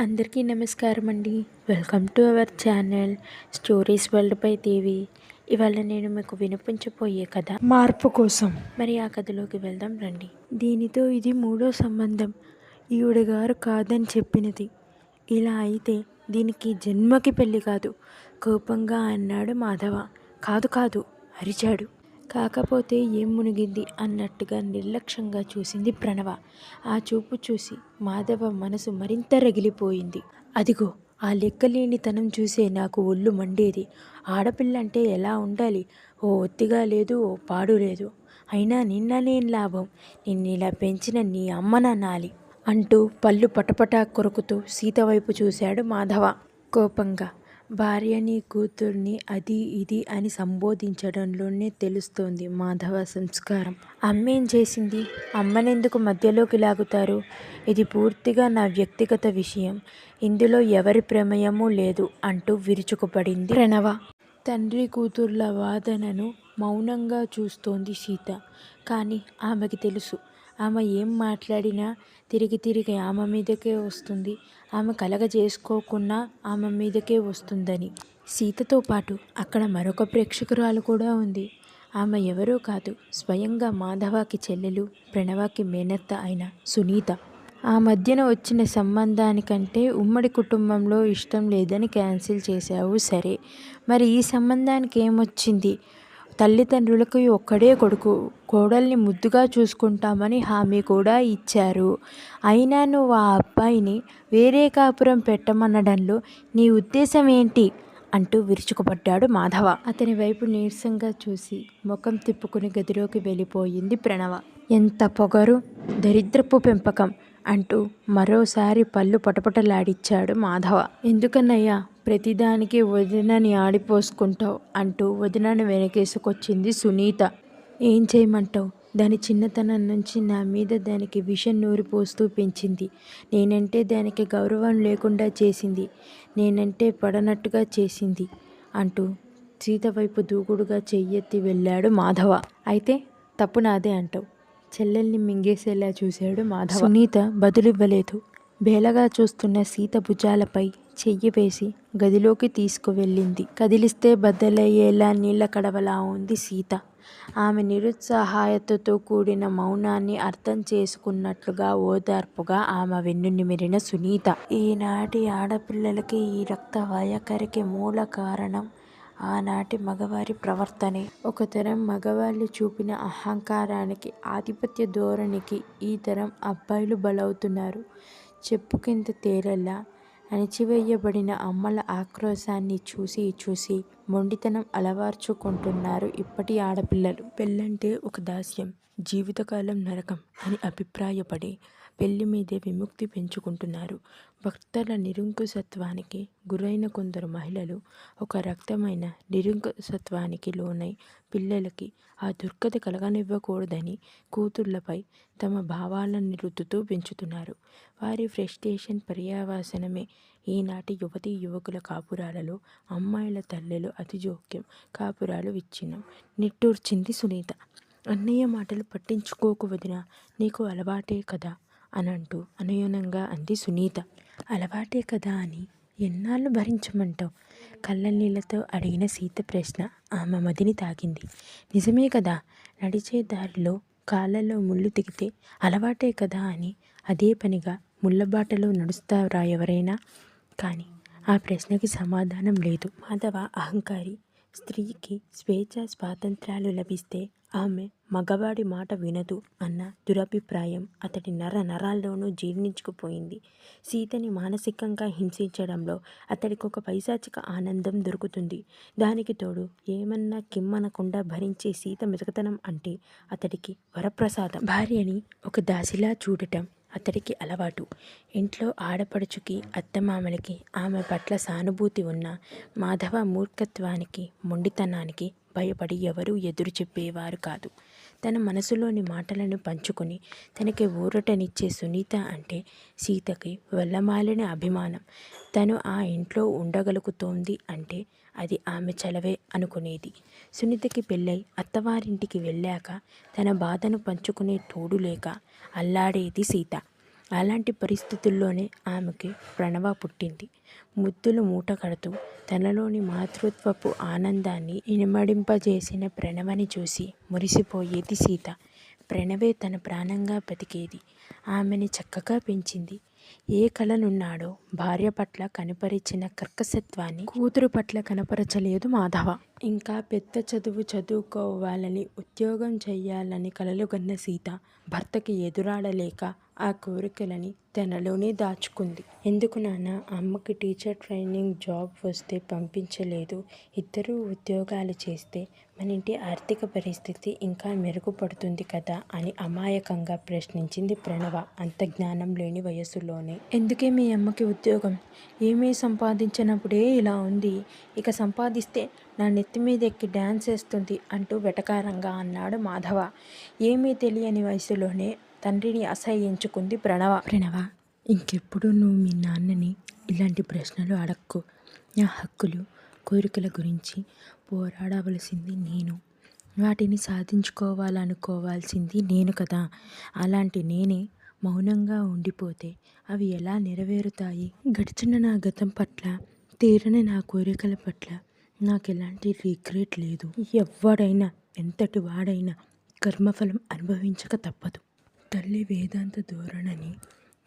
అందరికీ నమస్కారం అండి. Welcome to our channel stories world pi TV ఇవాళ నేను మీకు వినిపించబోయే కథ మార్పు కోసం. మరి ఆ కథలోకి వెళ్దాం రండి. దీనితో ఇది మూడో సంబంధం. ఈవిడ గారు కాదని చెప్పినది. ఇలా అయితే దీనికి జన్మకి పెళ్ళి కాదు. కోపంగా అన్నాడు మాధవ. కాదు కాదు అరిచాడు. కాకపోతే ఏం మునిగింది అన్నట్టుగా నిర్లక్ష్యంగా చూసింది ప్రణవ. ఆ చూపు చూసి మాధవ మనసు మరింత రగిలిపోయింది. అదిగో ఆ లెక్కలేనితనం చూసే నాకు ఒళ్ళు మండేది. ఆడపిల్ల అంటే ఎలా ఉండాలి? ఓ ఒత్తిగా లేదు ఓ పాడు లేదు. అయినా నిన్ననేం లాభం? నిన్ను ఇలా పెంచిన నీ అమ్మననాలి అంటూ పళ్ళు పటపటా కొరుకుతూ సీత వైపు చూశాడు మాధవ. కోపంగా భార్యని కూతుర్ని అది ఇది అని సంబోధించడంలోనే తెలుస్తోంది మాధవ సంస్కారం. అమ్మేం చేసింది? అమ్మనెందుకు మధ్యలోకి లాగుతారు? ఇది పూర్తిగా నా వ్యక్తిగత విషయం. ఇందులో ఎవరి ప్రమేయమూ లేదు అంటూ విరుచుకుపడింది ప్రణవ. తండ్రి కూతుర్ల వాదనను మౌనంగా చూస్తోంది సీత. కానీ ఆమెకి తెలుసు. ఆమె ఏం మాట్లాడినా తిరిగి తిరిగి ఆమె మీదకే వస్తుంది. ఆమె కలగ చేసుకోకున్నా ఆమె మీదకే వస్తుందని. సీతతో పాటు అక్కడ మరొక ప్రేక్షకురాలు కూడా ఉంది. ఆమె ఎవరో కాదు స్వయంగా మాధవకి చెల్లెలు ప్రణవకి మేనత్త అయిన సునీత. ఆ మధ్యన వచ్చిన సంబంధానికంటే ఉమ్మడి కుటుంబంలో ఇష్టం లేదని క్యాన్సిల్ చేశావు సరే. మరి ఈ సంబంధానికి ఏమొచ్చింది తల్లిదండ్రులకు ఒక్కడే కొడుకు కోడల్ని ముద్దుగా చూసుకుంటామని హామీ కూడా ఇచ్చారు. అయినా నువ్వు ఆ అబ్బాయిని వేరే కాపురం పెట్టమనడంలో నీ ఉద్దేశం ఏంటి? అంటూ విరుచుకుపడ్డాడు మాధవ. అతని వైపు నీరసంగా చూసి ముఖం తిప్పుకుని గదిలోకి వెళ్ళిపోయింది ప్రణవ. ఎంత పొగరు దరిద్రపు పెంపకం అంటూ మరోసారి పళ్ళు పటపటలాడిచ్చాడు మాధవ. ఎందుకన్నయ్యా ప్రతిదానికి వదినని ఆడిపోసుకుంటావు అంటూ వదినని వెనకేసుకొచ్చింది సునీత. ఏం చేయమంటావు? దాని చిన్నతనం నుంచి నా మీద దానికి విషం నూరిపోస్తూ పెంచింది. నేనంటే దానికి గౌరవం లేకుండా చేసింది. నేనంటే పడనట్టుగా చేసింది అంటూ సీత వైపు దూకుడుగా చెయ్యెత్తి వెళ్ళాడు మాధవ. అయితే తప్పు నాదే అంటావు. చెల్లెల్ని మింగేసేలా చూశాడు మాధవ. సునీత బదులివ్వలేదు. బేలగా చూస్తున్న సీత భుజాలపై చెయ్యి వేసి గదిలోకి తీసుకువెళ్ళింది. కదిలిస్తే బద్దలయ్యేలా నీళ్ళ కడవలా ఉంది సీత. ఆమె నిరుత్సాహాయతతో కూడిన మౌనాన్ని అర్థం చేసుకున్నట్లుగా ఓదార్పుగా ఆమె వెన్ను నిమిరిన సునీత. ఈనాటి ఆడపిల్లలకి ఈ రక్త వయకరికి మూల కారణం ఆనాటి మగవారి ప్రవర్తనే. ఒక తరం మగవాళ్ళు చూపిన అహంకారానికి ఆధిపత్య ధోరణికి ఈ తరం అబ్బాయిలు బలవుతున్నారు. చెప్పు కింద తేలెలా అణిచివేయబడిన అమ్మల ఆక్రోశాన్ని చూసి చూసి మొండితనం అలవార్చుకుంటున్నారు ఇప్పటి ఆడపిల్లలు. పెళ్ళంటే ఒక దాస్యం జీవితకాలం నరకం అని అభిప్రాయపడి పెళ్ళి మీదే విముక్తి పెంచుకుంటున్నారు. భక్తుల నిరంకుశత్వానికి గురైన కొందరు మహిళలు ఒక రక్తమైన నిరంకుశత్వానికి లోనై పిల్లలకి ఆ దుర్గతి కలగనివ్వకూడదని కూతుర్లపై తమ భావాలను రుద్దుతూ పెంచుతున్నారు. వారి ఫ్రస్ట్రేషన్ పర్యావసనమే ఈనాటి యువతీ యువకుల కాపురాలలో అమ్మాయిల తల్లులు అతి జోక్యం కాపురాలు విచ్ఛిన్నం. నిట్టూర్చింది సునీత. అన్నయ్య మాటలు పట్టించుకోకు వదిన నీకు అలవాటే కదా. అని అంటూ అనుయూనంగా అంది సునీత. అలవాటే కదా అని ఎన్నాళ్ళు భరించమంటావు కళ్ళ నీళ్ళతో అడిగిన సీత ప్రశ్న ఆమె మదిని తాకింది. నిజమే కదా నడిచే దారిలో కాళ్ళలో ముళ్ళు తిగితే అలవాటే కదా అని అదే పనిగా ముళ్ళబాటలో నడుస్తారా ఎవరైనా కానీ ఆ ప్రశ్నకి సమాధానం లేదు. మాధవ అహంకారి స్త్రీకి స్వేచ్ఛ స్వాతంత్రాలు లభిస్తే ఆమె మగవాడి మాట వినదు అన్న దురభిప్రాయం అతడి నర నరాల్లోనూ జీర్ణించుకుపోయింది. సీతని మానసికంగా హింసించడంలో అతడికి ఒక పైశాచిక ఆనందం దొరుకుతుంది. దానికి తోడు ఏమన్నా కిమ్మనకుండా భరించే సీత మెతకతనం అంటే అతడికి వరప్రసాదం. భార్యని ఒక దాసిలా చూడటం అతడికి అలవాటు. ఇంట్లో ఆడపడుచుకి అత్తమామలకి ఆమె పట్ల సానుభూతి ఉన్న మాధవ మూర్ఖత్వానికి మొండితనానికి భయపడి ఎవరూ ఎదురు చెప్పేవారు కాదు. తన మనసులోని మాటలను పంచుకొని తనకి ఊరటనిచ్చే సునీత అంటే సీతకి వెళ్ళమాలిన అభిమానం. తను ఆ ఇంట్లో ఉండగలుగుతోంది అంటే అది ఆమె చలవే అనుకునేది. సునీతకి పెళ్ళై అత్తవారింటికి వెళ్ళాక తన బాధను పంచుకునే తోడు లేక అల్లాడేది సీత. అలాంటి పరిస్థితుల్లోనే ఆమెకి ప్రణవ పుట్టింది. ముద్దులు మూట కడుతూ తనలోని మాతృత్వపు ఆనందాన్ని ఇనుమడింపజేసిన ప్రణవని చూసి మురిసిపోయేది సీత. ప్రణవే తన ప్రాణంగా బతికేది. ఆమెని చక్కగా పెంచింది. ఏ కలనున్నాడో భార్య పట్ల కనపరిచిన కర్కశత్వాన్ని కూతురు పట్ల కనపరచలేదు మాధవ. ఇంకా పెద్ద చదువు చదువుకోవాలని ఉద్యోగం చెయ్యాలని కలలుగన్న సీత భర్తకి ఎదురాడలేక ఆ కోరికలని తనలోనే దాచుకుంది. ఎందుకు నాన్న? అమ్మకి టీచర్ ట్రైనింగ్ జాబ్ వస్తే పంపించలేదు. ఇద్దరూ ఉద్యోగాలు చేస్తే మన ఇంటి ఆర్థిక పరిస్థితి ఇంకా మెరుగుపడుతుంది కదా అని అమాయకంగా ప్రశ్నించింది ప్రణవ అంత జ్ఞానం లేని వయసులోనే. ఎందుకే మీ అమ్మకి ఉద్యోగం? ఏమీ సంపాదించినప్పుడే ఇలా ఉంది. ఇక సంపాదిస్తే నా నెత్తి మీద ఎక్కి డ్యాన్స్ వేస్తుంది అంటూ వెటకారంగా అన్నాడు మాధవ. ఏమీ తెలియని వయసులోనే తండ్రిని అసహ్యించుకుంది ప్రణవ. ప్రణవ ఇంకెప్పుడు నువ్వు మీ నాన్నని ఇలాంటి ప్రశ్నలు అడక్కు. నా హక్కులు కోరికల గురించి పోరాడవలసింది నేను. వాటిని సాధించుకోవాలనుకోవాల్సింది నేను కదా. అలాంటి నేనే మౌనంగా ఉండిపోతే అవి ఎలా నెరవేరుతాయి? గడిచిన నా గతం పట్ల తీరని నా కోరికల పట్ల నాకు ఎలాంటి రిగ్రెట్ లేదు. ఎవడైనా ఎంతటి వాడైనా కర్మఫలం అనుభవించక తప్పదు. తల్లి వేదాంత ధోరణని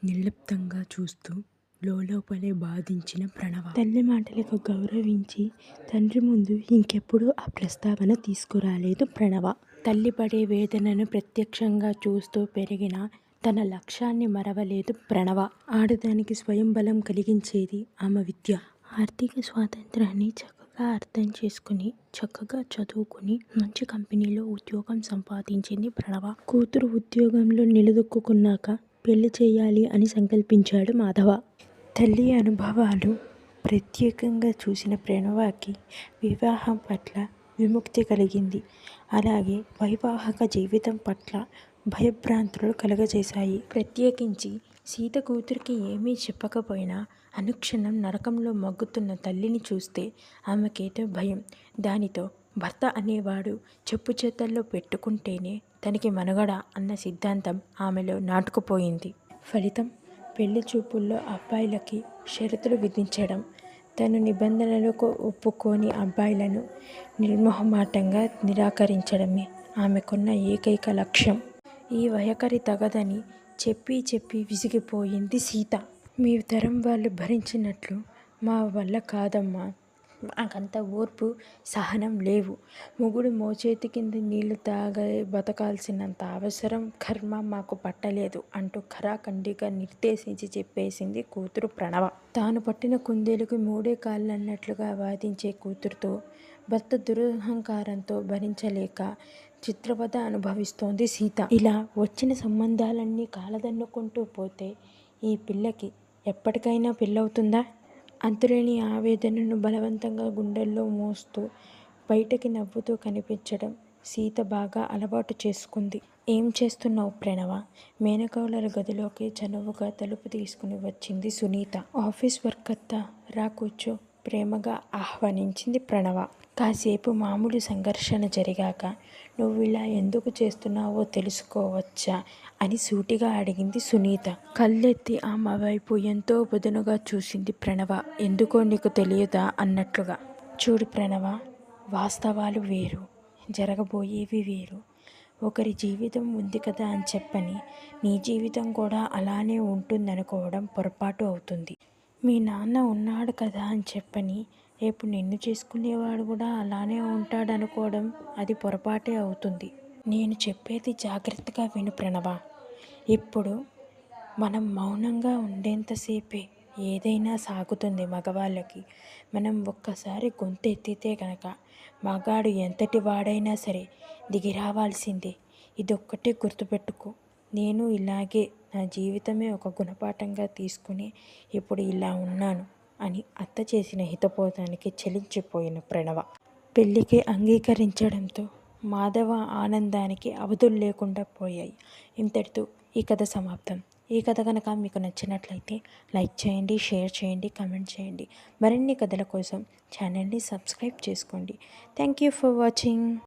నిర్లిప్తంగా చూస్తూ లోపలే బాధించిన ప్రణవ. తల్లి మాటలకు గౌరవించి తండ్రి ముందు ఇంకెప్పుడు ఆ ప్రస్తావన తీసుకురాలేదు ప్రణవ. తల్లి పడే వేదనను ప్రత్యక్షంగా చూస్తూ పెరిగిన తన లక్ష్యాన్ని మరవలేదు ప్రణవ. ఆడదానికి స్వయం బలం కలిగించేది ఆమె విద్య. ఆర్థిక స్వాతంత్రాన్ని చక్కగా అర్థం చేసుకుని చక్కగా చదువుకుని మంచి కంపెనీలో ఉద్యోగం సంపాదించింది ప్రణవ. కూతురు ఉద్యోగంలో నిలదొక్కున్నాక పెళ్ళి చేయాలి అని సంకల్పించాడు మాధవ. తల్లి అనుభవాలు ప్రత్యేకంగా చూసిన ప్రణవకి వివాహం పట్ల విముక్తి కలిగింది. అలాగే వైవాహిక జీవితం పట్ల భయభ్రాంతులు కలుగజేశాయి. ప్రత్యేకించి సీత కూతురికి ఏమీ చెప్పకపోయినా అనుక్షణం నరకంలో మగ్గుతున్న తల్లిని చూస్తే ఆమెకేదో భయం. దానితో భర్త అనేవాడు చెప్పు చేతల్లో పెట్టుకుంటేనే తనకి మనుగడ అన్న సిద్ధాంతం ఆమెలో నాటుకుపోయింది. ఫలితం పెళ్ళి చూపుల్లో అబ్బాయిలకి షరతులు విధించడం. తను నిబంధనలకు ఒప్పుకోని అబ్బాయిలను నిర్మోహమాటంగా నిరాకరించడమే ఆమెకున్న ఏకైక లక్ష్యం. ఈ వయకరి తగదని చెప్పి చెప్పి విసిగిపోయింది సీత. మీ తరం వాళ్ళు భరించినట్లు మా వల్ల కాదమ్మా. మాకంత ఓర్పు సహనం లేవు. మొగుడు మోచేతి కింద నీళ్ళు తాగ బతకాల్సినంత అవసరం కర్మ మాకు పట్టలేదు అంటూ ఖరాఖండిగా నిర్దేశించి చెప్పేసింది కూతురు ప్రణవ. తాను పట్టిన కుందేలుకు మూడే కాళ్ళు అన్నట్లుగా వాదించే కూతురుతో భర్త దురహంకారంతో భరించలేక చిత్రవద అనుభవిస్తోంది సీత. ఇలా వచ్చిన సంబంధాలన్నీ కాలదన్నుకుంటూ పోతే ఈ పిల్లకి ఎప్పటికైనా పెళ్ళవుతుందా? అంతులేని ఆవేదనను బలవంతంగా గుండెల్లో మోస్తూ బయటకి నవ్వుతూ కనిపించడం సీత బాగా అలవాటు చేసుకుంది. ఏం చేస్తున్నావు ప్రణవ? మేనకౌలల గదిలోకి చనువుగా తలుపు తీసుకుని వచ్చింది సునీత. ఆఫీస్ వర్క్ అత్తా రా కూర్చో. ప్రేమగా ఆహ్వానించింది ప్రణవ. కాసేపు మామూలు సంఘర్షణ జరిగాక నువ్వు ఇలా ఎందుకు చేస్తున్నావో తెలుసుకోవచ్చా? అని సూటిగా అడిగింది సునీత. కళ్ళెత్తి ఆమె వైపు ఎంతో బదునుగా చూసింది ప్రణవ. ఎందుకో నీకు తెలియదా? అన్నట్లుగా. చూడు ప్రణవ వాస్తవాలు వేరు జరగబోయేవి వేరు. ఒకరి జీవితం ఉంది కదా అని చెప్పని నీ జీవితం కూడా అలానే ఉంటుందనుకోవడం పొరపాటు అవుతుంది. మీ నాన్న ఉన్నాడు కదా అని చెప్పని రేపు నిన్ను చేసుకునేవాడు కూడా అలానే ఉంటాడనుకోవడం అది పొరపాటే అవుతుంది. నేను చెప్పేది జాగ్రత్తగా విను ప్రణవ. ఇప్పుడు మనం మౌనంగా ఉండేంతసేపే ఏదైనా సాగుతుంది మగవాళ్ళకి. మనం ఒక్కసారి గొంతు ఎత్తితే కనుక మగాడు ఎంతటి వాడైనా సరే దిగి రావాల్సిందే. ఇదొక్కటే గుర్తుపెట్టుకో. నేను ఇలాగే నా జీవితమే ఒక గుణపాఠంగా తీసుకుని ఇప్పుడు ఇలా ఉన్నాను అని అత్త చేసిన హితబోధానికి చెలించిపోయిన ప్రణవ. పెళ్ళికి అంగీకరించడంతో మాధవ ఆనందానికి అవధులు లేకుండా పోయాయి. ఇంతటితో ఈ కథ సమాప్తం. ఈ కథ కనుక మీకు నచ్చినట్లయితే లైక్ చేయండి షేర్ చేయండి కమెంట్ చేయండి. మరిన్ని కథల కోసం ఛానల్ని సబ్స్క్రైబ్ చేసుకోండి. Thank you for watching.